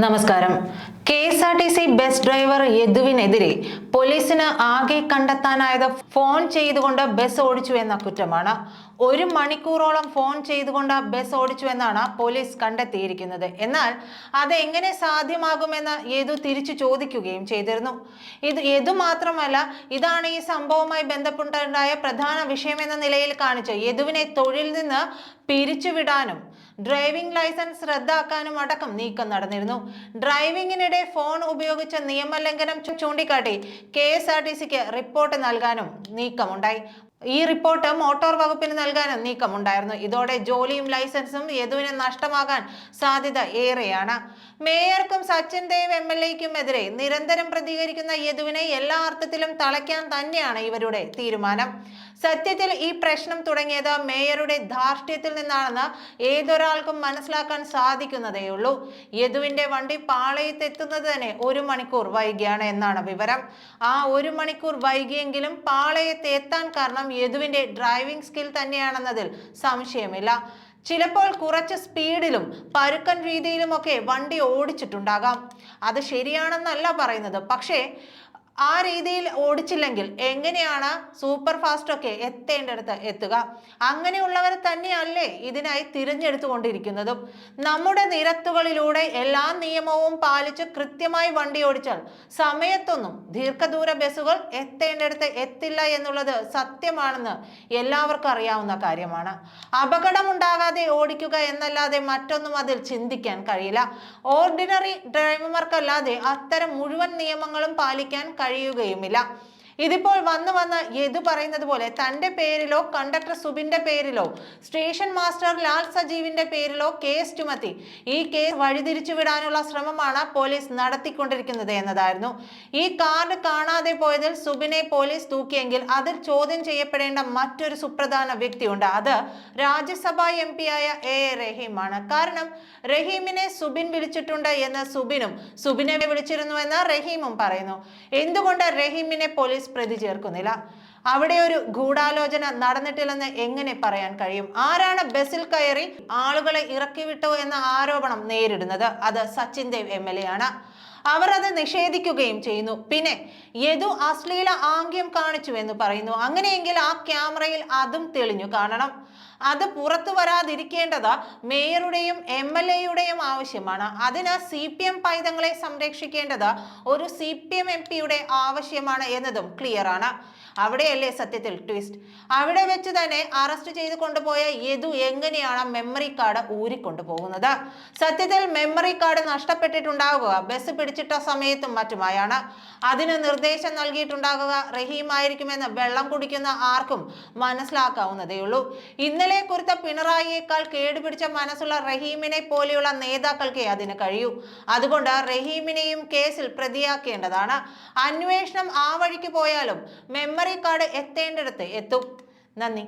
നമസ്കാരം. K S R T C bus driver യദുവിനെതിരെ പോലീസിന് ആകെ കണ്ടെത്താനായത് ഫോൺ ചെയ്തുകൊണ്ട് ബസ് ഓടിച്ചു എന്ന കുറ്റമാണ്. ഒരു മണിക്കൂറോളം ഫോൺ ചെയ്തുകൊണ്ട് ബസ് ഓടിച്ചു എന്നാണ് പോലീസ് കണ്ടെത്തിയിരിക്കുന്നത്. എന്നാൽ അത് എങ്ങനെ സാധ്യമാകുമെന്ന് യദു തിരിച്ചു ചോദിക്കുകയും ചെയ്തിരുന്നു. ഇത് യദു മാത്രമല്ല ഇതാണ് ഈ സംഭവവുമായി ബന്ധപ്പെട്ടുണ്ടായ പ്രധാന വിഷയമെന്ന നിലയിൽ കാണിച്ച. യദുവിനെ തൊഴിൽ നിന്ന് പിരിച്ചുവിടാനും ഡ്രൈവിംഗ് ലൈസൻസ് റദ്ദാക്കാനും അടക്കം നീക്കം നടന്നിരുന്നു. ഡ്രൈവിംഗിനിടെ ഫോൺ ഉപയോഗിച്ച നിയമലംഘനം ചൂണ്ടിക്കാട്ടി കെ എസ് ആർ ടി സിക്ക് റിപ്പോർട്ട് നൽകാനും നീക്കമുണ്ടായി. ഈ റിപ്പോർട്ട് മോട്ടോർ വകുപ്പിന് നൽകാനും നീക്കമുണ്ടായിരുന്നു. ഇതോടെ ജോലിയും ലൈസൻസും യദുവിന് നഷ്ടമാകാൻ സാധ്യത ഏറെയാണ്. മേയർക്കും സച്ചിൻ ദേവ് എം എൽ എക്കും എതിരെ നിരന്തരം പ്രതികരിക്കുന്ന യദുവിനെ എല്ലാ അർത്ഥത്തിലും തളയ്ക്കാൻ തന്നെയാണ് ഇവരുടെ തീരുമാനം. സത്യത്തിൽ ഈ പ്രശ്നം തുടങ്ങിയത് മേയറുടെ ധാർഷ്ട്യത്തിൽ നിന്നാണെന്ന് ഏതൊരാൾക്കും മനസ്സിലാക്കാൻ സാധിക്കുന്നതേയുള്ളൂ. യദുവിന്റെ വണ്ടി പാളയത്തെത്തുന്നത് തന്നെ ഒരു മണിക്കൂർ വൈകിയാണ് എന്നാണ് വിവരം. ആ ഒരു മണിക്കൂർ വൈകിയെങ്കിലും പാളയത്ത് എത്താൻ കാരണം യദുവിന്റെ ഡ്രൈവിംഗ് സ്കിൽ തന്നെയാണെന്നതിൽ സംശയമില്ല. ചിലപ്പോൾ കുറച്ച് സ്പീഡിലും പരുക്കൻ രീതിയിലുമൊക്കെ വണ്ടി ഓടിച്ചിട്ടുണ്ടാകാം. അത് ശരിയാണെന്നല്ല പറയുന്നത്. പക്ഷേ ആ രീതിയിൽ ഓടിച്ചില്ലെങ്കിൽ എങ്ങനെയാണ് സൂപ്പർ ഫാസ്റ്റ് ഒക്കെ എത്തേണ്ടടുത്ത് എത്തുക? അങ്ങനെയുള്ളവർ തന്നെയല്ലേ ഇതിനായി തിരഞ്ഞെടുത്തുകൊണ്ടിരിക്കുന്നതും. നമ്മുടെ നിരത്തുകളിലൂടെ എല്ലാ നിയമവും പാലിച്ച് കൃത്യമായി വണ്ടി ഓടിച്ചാൽ സമയത്തൊന്നും ദീർഘദൂര ബസ്സുകൾ എത്തേണ്ടടുത്ത് എത്തില്ല എന്നുള്ളത് സത്യമാണെന്ന് എല്ലാവർക്കും അറിയാവുന്ന കാര്യമാണ്. അപകടമുണ്ടാകാതെ ഓടിക്കുക എന്നല്ലാതെ മറ്റൊന്നും അതിൽ ചിന്തിക്കാൻ കഴിയില്ല. ഓർഡിനറി ഡ്രൈവർമാർക്കല്ലാതെ അത്തരം മുഴുവൻ നിയമങ്ങളും പാലിക്കാൻ കഴിയുകയുമില്ല. ഇതിപ്പോൾ വന്ന് വന്ന് യദു പറയുന്നത് പോലെ തന്റെ പേരിലോ കണ്ടക്ടർ സുബിന്റെ പേരിലോ സ്റ്റേഷൻ മാസ്റ്റർ ലാൽ സജീവിന്റെ പേരിലോ കേസ് ചുമത്തി. ഈ കേസ് വഴിതിരിച്ചു വിടാനുള്ള ശ്രമമാണ് പോലീസ് നടത്തിക്കൊണ്ടിരിക്കുന്നത് എന്നതായിരുന്നു. ഈ കാർഡ് കാണാതെ പോയതിൽ സുബിനെ പോലീസ് തൂക്കിയെങ്കിൽ അതിൽ ചോദ്യം ചെയ്യപ്പെടേണ്ട മറ്റൊരു സുപ്രധാന വ്യക്തിയുണ്ട്. അത് രാജ്യസഭാ എം ആയ എ എ റഹീമാണ്. കാരണം റഹീമിനെ സുബിൻ വിളിച്ചിട്ടുണ്ട് എന്ന് സുബിനും സുബിനെ വിളിച്ചിരുന്നുവെന്ന് റഹീമും പറയുന്നു. എന്തുകൊണ്ട് റഹീമിനെ പോലീസ് പ്രതി ചേർക്കുന്നില്ല. അവിടെ ഒരു ഗൂഢാലോചന നടന്നിട്ടില്ലെന്ന് എങ്ങനെ പറയാൻ കഴിയും? ആരാണ് ബസിൽ കയറി ആളുകളെ ഇറക്കിവിട്ടോ എന്ന ആരോപണം നേരിടുന്നത്? അത് സച്ചിൻ ദേവ് എം ആണ്. അവർ അത് നിഷേധിക്കുകയും ചെയ്യുന്നു. പിന്നെ യദു അശ്ലീല ആംഗ്യം കാണിച്ചു എന്ന് പറയുന്നു. അങ്ങനെയെങ്കിൽ ആ ക്യാമറയിൽ അതും തെളിഞ്ഞു കാണണം. അത് പുറത്തു വരാതിരിക്കേണ്ടത് മേയറുടെയും എം എൽ എയുടെയും ആവശ്യമാണ്. അതിന് സി പി എം പൈതങ്ങളെ സംരക്ഷിക്കേണ്ടത് ഒരു സി പി എം എം പിയുടെ ആവശ്യമാണ് എന്നതും ക്ലിയർ ആണ്. അവിടെയല്ലേ സത്യത്തിൽ ട്വിസ്റ്റ് അവിടെ വെച്ച് തന്നെ അറസ്റ്റ് ചെയ്ത് കൊണ്ടുപോയ യദു എങ്ങനെയാണ് മെമ്മറി കാർഡ് ഊരിക്കൊണ്ടു പോകുന്നത് സത്യത്തിൽ മെമ്മറി കാർഡ് നഷ്ടപ്പെട്ടിട്ടുണ്ടാവുക. ബസ് പിടിച്ചിട്ട സമയത്തും മറ്റുമായാണ്. അതിന് നിർദ്ദേശം നൽകിയിട്ടുണ്ടാകുക റഹീമായിരിക്കുമെന്ന് വെള്ളം കുടിക്കുന്ന ആർക്കും മനസ്സിലാക്കാവുന്നതേയുള്ളൂ ഇന്നലെ കുറിത്ത പിണറായിയേക്കാൾ കേടുപിടിച്ച മനസ്സുള്ള റഹീമിനെ പോലെയുള്ള നേതാക്കൾക്കേ അതിന് കഴിയൂ. അതുകൊണ്ട് റഹീമിനെയും കേസിൽ പ്രതിയാക്കേണ്ടതാണ്. അന്വേഷണം ആ വഴിക്ക് പോയാലും മെമ്മറി കാർഡ് എത്തേണ്ടിടത്ത് എത്തും. നന്ദി.